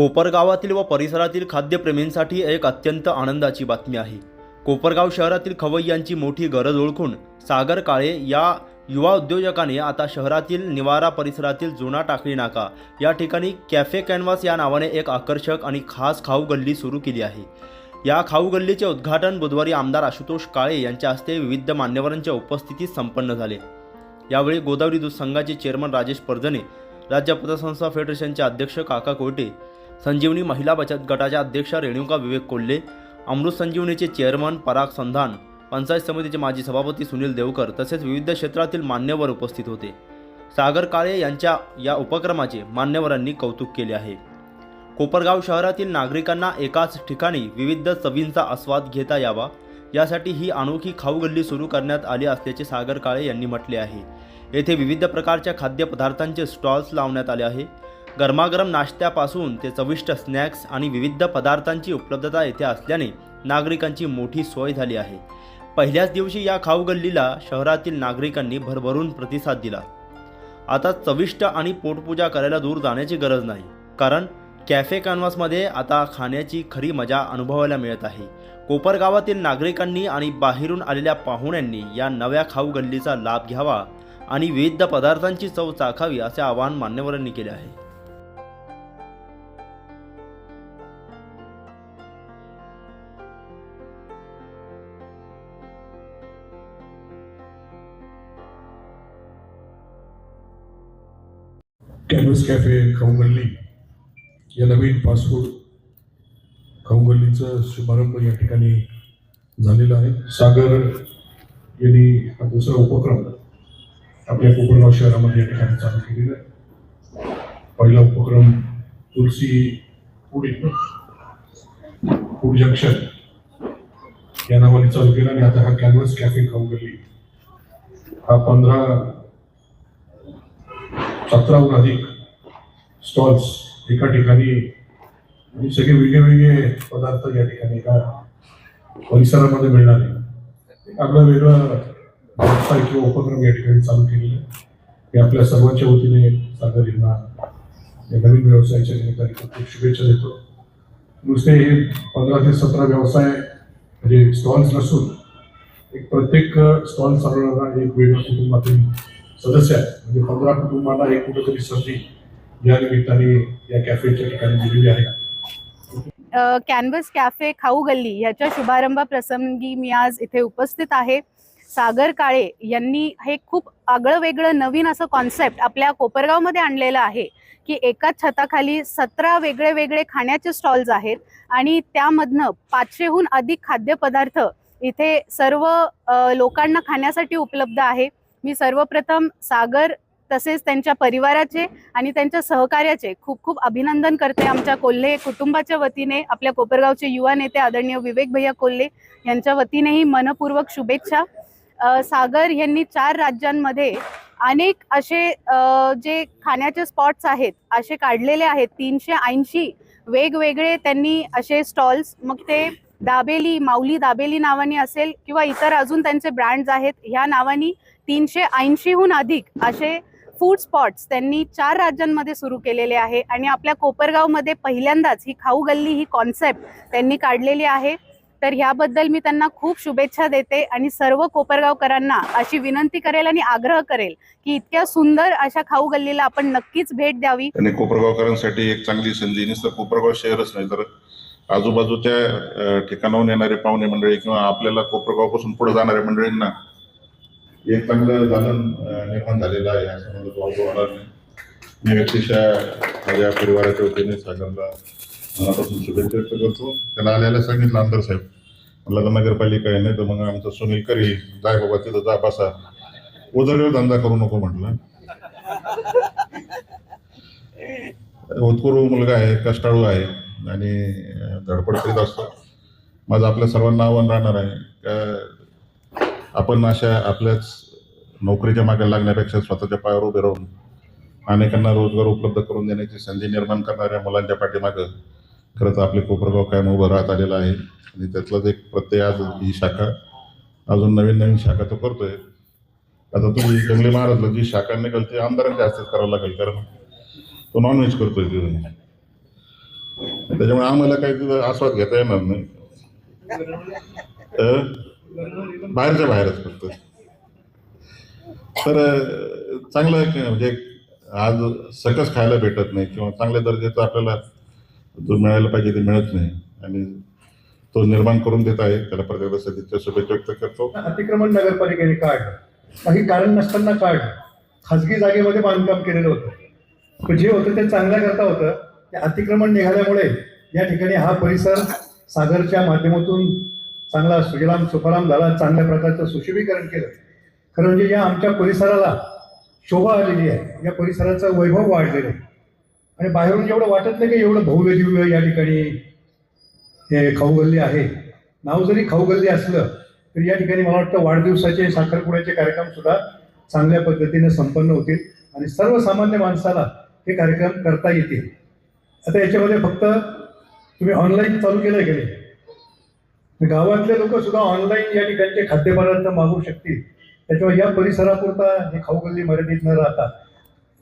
कोपरगावातील व परिसरातील खाद्यप्रेमींसाठी एक अत्यंत आनंदाची बातमी आहे. कोपरगाव शहरातील खवय्यांची मोठी गरज ओळखून सागर काळे या युवा उद्योजकाने आता शहरातील निवारा परिसरातील जुना टाकळी नाका या ठिकाणी कॅफे कॅनव्हास या नावाने एक आकर्षक आणि खास खाऊ गल्ली सुरू केली आहे. या खाऊ गल्लीचे उद्घाटन बुधवारी आमदार आशुतोष काळे यांच्या हस्ते विविध मान्यवरांच्या उपस्थितीत संपन्न झाले. यावेळी गोदावरी दूध संघाचे चेअरमन राजेश परजने राज्य पतसंस्था फेडरेशनचे अध्यक्ष काका कोयटे संजीवनी महिला बचत गटाच्या अध्यक्ष रेणुका विवेक कोल्हे अमृत संजीवनीचे चेअरमन पराग संधान पंचायत समितीचे माजी सभापती सुनील देवकर तसेच विविध क्षेत्रातील मान्यवर उपस्थित होते. सागर काळे यांच्या या उपक्रमाचे मान्यवरांनी कौतुक केले आहे. कोपरगाव शहरातील नागरिकांना एकाच ठिकाणी विविध चवींचा आस्वाद घेता यावा यासाठी ही अनोखी खाऊ गल्ली सुरू करण्यात आली असल्याचे सागर काळे यांनी म्हटले आहे. येथे विविध प्रकारच्या खाद्यपदार्थांचे स्टॉल्स लावण्यात आले आहे. गरमागरम नाश्त्यापासून ते चविष्ट स्नॅक्स आणि विविध पदार्थांची उपलब्धता येथे असल्याने नागरिकांची मोठी सोय झाली आहे. पहिल्याच दिवशी या खाऊ गल्लीला शहरातील नागरिकांनी भरभरून प्रतिसाद दिला. आता चविष्ट आणि पोटपूजा करायला दूर जाण्याची गरज नाही. कारण कॅफे कॅनव्हासमध्ये आता खाण्याची खरी मजा अनुभवायला मिळत आहे. कोपरगावातील नागरिकांनी आणि बाहेरून आलेल्या पाहुण्यांनी या नव्या खाऊ गल्लीचा लाभ घ्यावा आणि विविध पदार्थांची चव चाखावी असे आवाहन मान्यवरांनी केले आहे. न्यूज कॅफे खाऊगल्ली या नवीन फास्टफूड खाऊगल्लीचा शुभारंभ या ठिकाणी झालेला आहे. सागर यांनी हा दुसरा उपक्रम आपल्या कोकणगाव शहरामध्ये या ठिकाणी चालू केलेला आहे. पहिला उपक्रम तुलसी पुढे फूड जंक्शन या नावाने चालू केला आणि आता हा कॅनव्हस कॅफे खाऊगल्ली हा पंधरा सतराहून अधिक स्टॉल्स एका ठिकाणी आणि सगळे वेगळे वेगळे पदार्थ या ठिकाणी एका परिसरामध्ये मिळणार. आहे एक आपला वेगळा व्यवसाय किंवा उपक्रम या ठिकाणी चालू केलेला आहे. हे आपल्या सर्वांच्या वतीने सागर यांना या नवीन व्यवसायाच्या निमित्ताने खूप खूप शुभेच्छा देतो. नुसते हे पंधरा ते सतरा व्यवसाय म्हणजे स्टॉल्स नसून एक प्रत्येक स्टॉल चालवणारा एक वेगळ्या कुटुंबातील सदस्य आहे. म्हणजे पंधरा कुटुंबाला एक कुठंतरी संधी या निमित्ताने या कॅफेच्या ठिकाणी दिलेली आहे. कॅनव्हस कॅफे खाऊ गल्ली ह्याच्या शुभारंभ प्रसंगी मी आज इथे उपस्थित आहे. सागर काळे यांनी हे खूप आगळं वेगळं नवीन असं कॉन्सेप्ट आपल्या कोपरगावमध्ये आणलेलं आहे की एकाच छताखाली सतरा वेगळे वेगळे खाण्याचे स्टॉल्स आहेत आणि त्यामधनं पाचशेहून अधिक खाद्यपदार्थ इथे सर्व लोकांना खाण्यासाठी उपलब्ध आहे. मी सर्वप्रथम सागर तसेच त्यांच्या परिवाराचे आणि त्यांच्या सहकार्याचे खूप खूप अभिनंदन करते आमच्या कोल्हे कुटुंबाच्या वतीने आपल्या कोपरगावचे युवा नेते आदरणीय विवेक भैया कोल्हे यांच्या वतीनेही मनपूर्वक शुभेच्छा. सागर यांनी चार राज्यांमध्ये अनेक असे जे खाण्याचे स्पॉट्स आहेत असे काढलेले आहेत तीनशे ऐंशी वेगवेगळे त्यांनी असे स्टॉल्स मग ते दाबेली माऊली दाबेली नावाने असेल किंवा इतर अजून त्यांचे ब्रँड्स आहेत ह्या नावानी तीनशे ऐंशीहून अधिक असे फूड स्पॉट्स त्यांनी चार राज्यांमध्ये सुरू केलेले आहे आणि आपल्या कोपरगावमध्ये पहिल्यांदाच ही खाऊ गल्ली ही कॉन्सेप्ट त्यांनी काढलेली आहे. तर ह्याबद्दल मी त्यांना खूप शुभेच्छा देते आणि सर्व कोपरगावकरांना अशी विनंती करेल आणि आग्रह करेल की इतक्या सुंदर अशा खाऊ गल्लीला आपण नक्कीच भेट द्यावी. आणि कोपरगावकरांसाठी एक चांगली संधी नुसतं कोपरगाव शहरच नाही तर आजूबाजूच्या ठिकाणाहून येणारे पाहुणे मंडळी किंवा आपल्याला कोपरगावपासून पुढे जाणाऱ्या मंडळींना एक चांगलं दालन निर्माण झालेलं आहे. असं मला तो अनुभव आला नाही. मी व्यक्तिशः माझ्या परिवाराच्या वतीने सागरला मनापासून शुभेच्छा व्यक्त करतो. त्याला आल्याला सांगितलं आमदार साहेब म्हटलं तर नगरपालिका आहे नाही तर मग आमचं सुनील करी जाय बाबा तिथं जा बसा. उदरवेळ धंदा करू नको म्हटलं. होतकरू मुलगा आहे कष्टाळू आहे आणि धडपड करीत असतो. माझं आपल्या सर्वांना आव्हान राहणार आहे. का आपण अशा आपल्याच नोकरीच्या मागे लागण्यापेक्षा स्वतःच्या पायावर उभे राहून अनेकांना रोजगार उपलब्ध करून देण्याची संधी निर्माण करणाऱ्या मुलांच्या पाठीमागं खरंच आपले कोपरगाव कायम उभं राहत आलेलं आहे. आणि त्यातलाच एक प्रत्यय आज ही शाखा अजून नवीन नवीन शाखा तो करतोय. आता तुम्ही जंगली महाराजला जी शाखा निघाल ती आमदारांच्या हस्तेच करावं लागेल कारण तो नॉनव्हेज करतोय तिथून त्याच्यामुळे आम्हाला काही तिथं आस्वाद घेता येणार नाही. बाहेरच्या बाहेरच फक्त. तर चांगलं म्हणजे आज सकस खायला भेटत नाही किंवा चांगल्या दर्जाचं आपल्याला जो मिळायला पाहिजे ते मिळत नाही. आणि तो निर्माण करून देत आहे. त्याला प्रत्येक सदिच्छा शुभेच्छा व्यक्त करतो. अतिक्रमण नगरपालिकेने काढलं काही कारण नसताना काढलं खाजगी जागेमध्ये बांधकाम केलेलं होतं. पण जे होतं ते चांगल्या करता होतं. ते अतिक्रमण निघाल्यामुळे या ठिकाणी हा परिसर सागरच्या माध्यमातून चांगला सुजलाम सुफलाम झाला चांगल्या प्रकारचं सुशोभीकरण केलं. खरं म्हणजे या आमच्या परिसराला शोभा आलेली आहे. या परिसराचं वैभव वाढलेलं आहे. आणि बाहेरून एवढं वाटत नाही की एवढं भव्य दिव्य या ठिकाणी हे खाऊगल्ली आहे. नाव जरी खाऊगल्ली असलं तरी या ठिकाणी मला वाटतं वाढदिवसाचे साखरपुड्याचे कार्यक्रम सुद्धा चांगल्या पद्धतीने संपन्न होतील. आणि सर्वसामान्य माणसाला हे कार्यक्रम करता येतील. आता याच्यामध्ये फक्त तुम्ही ऑनलाईन चालू केलं की नाही? गावातले लोक सुद्धा ऑनलाईन या ठिकाणचे खाद्यपदार्थ मागू शकतील. त्याच्यामुळे या परिसरापुरता हे खाऊगल्ली मर्यादित न राहता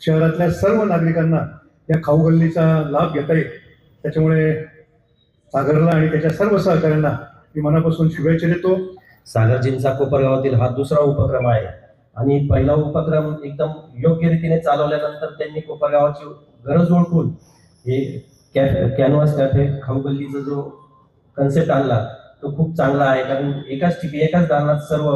शहरातल्या सर्व नागरिकांना या खाऊगल्लीचा लाभ घेता येईल. त्याच्यामुळे सागरला आणि त्याच्या सर्व सहकाऱ्यांना मी मनापासून शुभेच्छा देतो. सागरजींचा कोपरगावातील हा दुसरा उपक्रम आहे. आणि पहिला उपक्रम एकदम योग्य रीतीने चालवल्यानंतर त्यांनी कोपरगावाची गरज ओळखून हे कॅफे कॅनव्हास कॅफे खाऊगल्लीचा जो कन्सेप्ट आणला तो खूप चांगला आहे. कारण एकाच ठिकाणी एकाच दालनात सर्व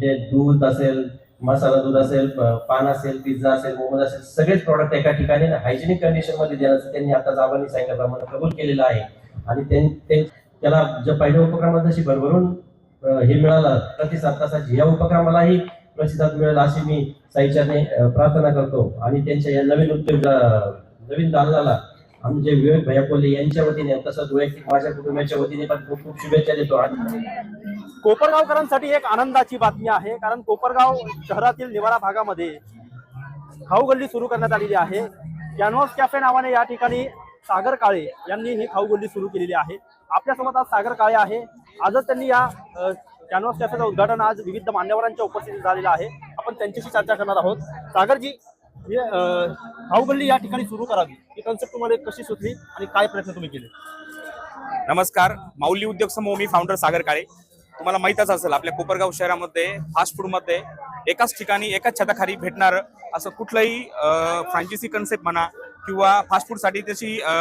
जे दूध असेल मसाला दूध असेल प- पान असेल पिझ्झा असेल मोमोज असेल सगळेच प्रॉडक्ट एका ठिकाणी हायजेनिक कंडिशनमध्ये देण्याचं त्यांनी आता जाबानी सांगितलं कबूल केलेलं आहे. आणि ते- त्याला ज्या पहिल्या उपक्रमात जशी भरभरून हे मिळालं प्रतिसाद तसाच या उपक्रमालाही प्रतिसाद मिळेल अशी मी साईच्याने प्रार्थना करतो. आणि त्यांच्या या नवीन उद्योग नवीन दालनाला आमचे विवेक भैया कोल्हे यांच्या वतीने तसंच वैयक्तिक माझ्या कुटुंबाच्या वतीने पण खूप खूप शुभेच्छा देतो आणि कोपरगावकरांसाठी एक आनंदाची बातमी आहे कारण कोपरगाव शहरातील निवारा भागामध्ये खाऊ गल्ली सुरू करण्यात आलेली आहे. कॅनव्हास कॅफे नावाने या ठिकाणी सागर काळे यांनी ही खाऊ गल्ली सुरू केलेली आहे. आपल्यासोबत आज सागर काळे आहे. आजच त्यांनी या अ, कॅनव्हास कॅफेचं उद्घाटन आज विविध मान्यवरांच्या उपस्थितीत झालेलं आहे. आपण त्यांच्याशी चर्चा करणार आहोत. सागरजी हे भाऊबल्ली या ठिकाणी सुरू करावी. ही कन्सेप्ट तुम्हाला कशी सुचली आणि काय प्रयत्न तुम्ही केले? नमस्कार. माऊली उद्योग समूह मी फाउंडर सागर काळे. तुम्हाला माहीतच असेल आपल्या कोपरगाव शहरामध्ये फास्ट फूडमध्ये एकाच ठिकाणी एकाच छताखाली भेटणार असं कुठलंही फ्रँचायसी कन्सेप्ट म्हणा किंवा फास्ट फूडसाठी तशी जागा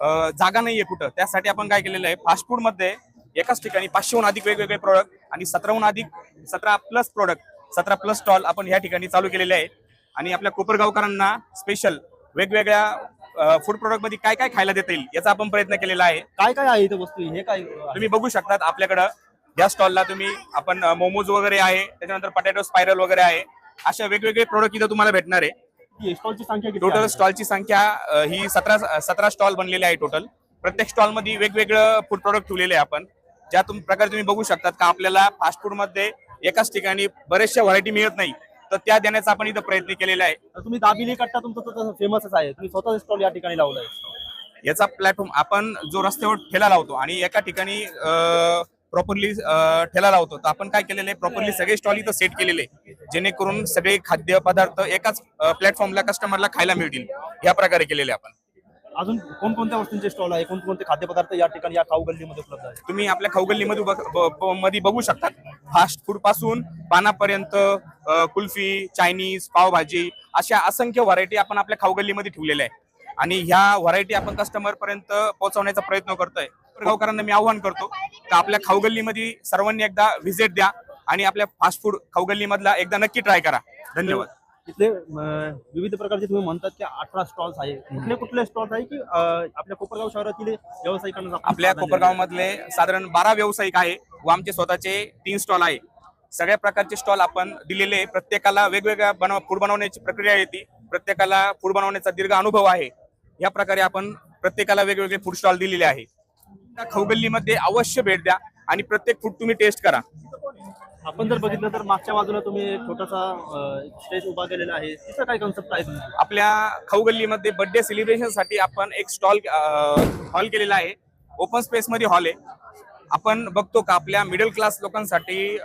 नाही जागा नाहीये कुठं. त्यासाठी आपण काय केलेलं आहे फास्ट फूडमध्ये एकाच ठिकाणी पाचशेहून अधिक वेगवेगळे प्रोडक्ट आणि सतराहून अधिक सतरा प्लस प्रोडक्ट सतरा प्लस स्टॉल आपण या ठिकाणी चालू केलेले आहे आणि आपल्या कोपरगावकरांना स्पेशल वेगवेगळ्या फूड प्रोडक्टमध्ये काय काय खायला देता येईल याचा आपण प्रयत्न केलेला आहे. काय काय आहे इथे वस्तू? हे काय तुम्ही बघू शकतात आपल्याकडं. या स्टॉलला तुम्ही आपण मोमोज वगैरे आहे त्याच्यानंतर पटॅटो स्पायरल वगैरे आहे. अशा वेगवेगळे प्रोडक्ट इथं तुम्हाला भेटणार आहे. स्टॉलची संख्या टोटल? स्टॉलची संख्या ही सतरा सतरा स्टॉल बनलेले आहे टोटल प्रत्येक स्टॉलमध्ये वेगवेगळं फूड प्रोडक्ट ठेवलेले आहे आपण. ज्या तुम प्रकारे तुम्ही बघू शकतात का आपल्याला फास्ट फूडमध्ये एकाच ठिकाणी बरेचशा व्हरायटी मिळत नाही. तर त्या देण्याचा आपण इथं प्रयत्न केलेला आहे. तर तुम्ही दाबिली कट्टा तुमचं फेमसच आहे. तुम्ही स्वतः स्टॉल या ठिकाणी लावलाय. याचा प्लॅटफॉर्म आपण जो रस्त्यावर ठेला लावतो आणि एका ठिकाणी प्रॉपरली ठेला लावतो तर आपण काय केलेलं आहे? प्रॉपरली सगळे स्टॉल इथं सेट केलेले आहे. जेणेकरून सगळे खाद्य पदार्थ एकाच प्लॅटफॉर्मला कस्टमरला खायला मिळतील. या प्रकारे केलेले आपण. अजून कोणकोणत्या वस्तूंचे स्टॉल आहे? कोणकोणते खाद्यपदार्थ या ठिकाणी या खाऊ गल्लीमध्ये उपलब्ध आहे तुम्ही आपल्या खाऊगल्लीमध्ये ब- ब- मध्ये बघू शकता फास्ट फूडपासून पानापर्यंत कुल्फी चायनीज पावभाजी अशा असंख्य व्हरायटी आपण आपल्या खाऊगल्लीमध्ये ठेवलेल्या आहे आणि ह्या व्हरायटी आपण कस्टमर पर्यंत पोहोचवण्याचा प्रयत्न करतोय. गावकरांना मी आव्हान करतो की आपल्या खाऊगल्लीमध्ये सर्वांनी एकदा व्हिजिट द्या आणि आपल्या फास्ट फूड खाऊगल्लीमधला एकदा नक्की ट्राय करा. धन्यवाद. इथले विविध प्रकारचे तुम्ही म्हणतात की अठरा स्टॉल्स आहे. कुठले कुठले स्टॉल्स आहे की आपल्या कोपरगाव शहरातील व्यावसायिकांना आपल्या कोपरगाव मधले साधारण बारा व्यावसायिक आहे व आमचे स्वतःचे तीन स्टॉल आहे. सगळ्या प्रकारचे स्टॉल आपण दिलेले. प्रत्येकाला वेगवेगळ्या बनव फूड बनवण्याची प्रक्रिया येते. प्रत्येकाला फूड बनवण्याचा दीर्घ अनुभव आहे. या प्रकारे आपण प्रत्येकाला वेगवेगळे फूड स्टॉल दिलेले आहे त्या खौगल्लीमध्ये अवश्य भेट द्या आणि प्रत्येक फूड तुम्ही टेस्ट करा. आपण जर बघितलं तर मागच्या बाजूला तुम्ही एक छोटासा स्टेज उभा केलेला आहे. तिथं काय कन्सेप्ट आहे? आपल्या खाऊगल्लीमध्ये बर्थडे सेलिब्रेशनसाठी आपण एक स्टॉल हॉल केलेला आहे. ओपन स्पेस मध्ये हॉल आहे. आपण बघतो का आपल्या मिडल क्लास लोकांसाठी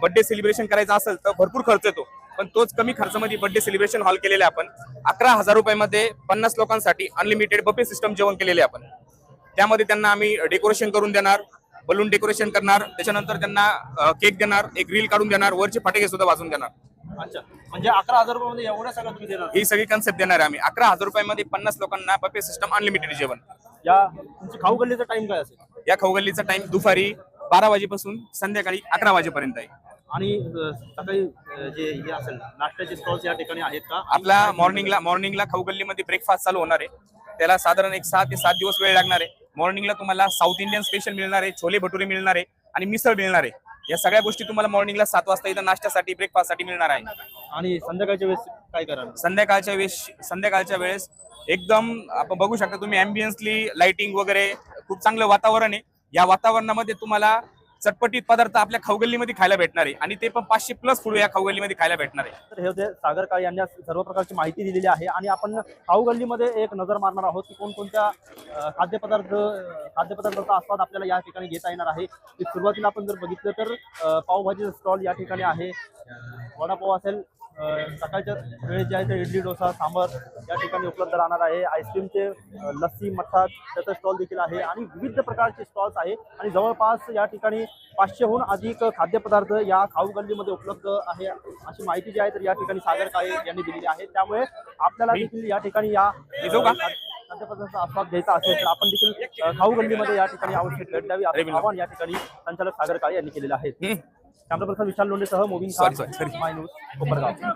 बर्थडे सेलिब्रेशन करायचं असेल तर भरपूर खर्च येतो. पण तोच कमी खर्चामध्ये बर्थडे सेलिब्रेशन हॉल केलेला आहे आपण. अकरा हजार रुपयामध्ये पन्नास लोकांसाठी अनलिमिटेड बफे सिस्टम जेवण केलेले आपण. त्यामध्ये त्यांना आम्ही डेकोरेशन करून देणार बलून डेकोरेशन करणार त्याच्यानंतर त्यांना केक देणार एक रील काढून देणार वरचे फटाके सुद्धा वाजून देणार. अच्छा. म्हणजे अकरा हजार रुपयामध्ये एवढ्या सगळं तुम्ही देणार? ही सगळी कन्सेप्ट देणार आहे आम्ही. अकरा हजार रुपयामध्ये पन्नास लोकांना बफे सिस्टम अनलिमिटेड जेवण. या तुमची खाऊ गल्लीचा टाइम काय असेल? या खवगल्लीचा टाइम दुपारी बारा वाजेपासून संध्याकाळी अकरा वाजेपर्यंत आहे. आणि अ, सकाळी अ, जे हे असेल नाश्त्याचे स्टॉल्स या ठिकाणी आहेत का? आपला मॉर्निंगला मॉर्निंगला खवगल्लीमध्ये ब्रेकफास्ट चालू होणार आहे. त्याला साधारण एक सहा ते सात दिवस वेळ लागणार आहे. मॉर्निंगला तुम्हाला साऊथ इंडियन स्पेशल मिळणार आहे छोले भटुरे मिळणार आहे आणि मिसळ मिळणार आहे. या सगळ्या गोष्टी तुम्हाला मॉर्निंगला सात वाजता इथं नाश्त्यासाठी ब्रेकफास्टसाठी मिळणार आहे. आणि संध्याकाळच्या वेळेस काय कराल? संध्याकाळच्या वेळेस संध्याकाळच्या वेळेस एकदम आपण बघू शकता तुम्ही अँबियन्सली लाइटिंग वगैरे खूप चांगलं वातावरण आहे. या वातावरणामध्ये तुम्हाला चटपटीत पदार्थ आपल्या खाऊगल्लीमध्ये खायला भेटणार आहे. आणि ते पण पाचशे प्लस फूड या खाऊगल्लीमध्ये खायला भेटणार आहे. तर हे होते सागर काळे यांनी सर्व प्रकारची माहिती दिलेली आहे. आणि आपण खाऊगल्लीमध्ये एक नजर मारणार आहोत की कोणकोणत्या खाद्यपदार्थ खाद्यपदार्थाचा आस्वाद आपल्याला या ठिकाणी घेता येणार आहे. सुरुवातीला आपण जर बघितलं तर पावभाजीचं स्टॉल या ठिकाणी आहे. वडापाव असेल सकाळच्या वेळेस जे आहे ते इडली डोसा सांबर या ठिकाणी उपलब्ध राहणार आहे. आईस्क्रीमचे लस्सी मठ्ठा त्याचा स्टॉल देखील आहे आणि विविध प्रकारचे स्टॉल्स आहे. आणि जवळपास या ठिकाणी पाचशेहून अधिक खाद्यपदार्थ या खाऊ गल्लीमध्ये उपलब्ध आहे. अशी माहिती जी आहे तर या ठिकाणी सागर काळे यांनी दिलेली आहे. त्यामुळे आपल्याला देखील या ठिकाणी या? खाद्यपदार्थाचा आस्वाद घ्यायचा असेल तर आपण देखील खाऊ गल्लीमध्ये या ठिकाणी आवश्यक भेट द्यावी. असं. आवाहन या ठिकाणी संचालक सागर काळे यांनी केलेलं आहे. Person Vishal लोंढेसह Mobin sorry. My news Kopargaon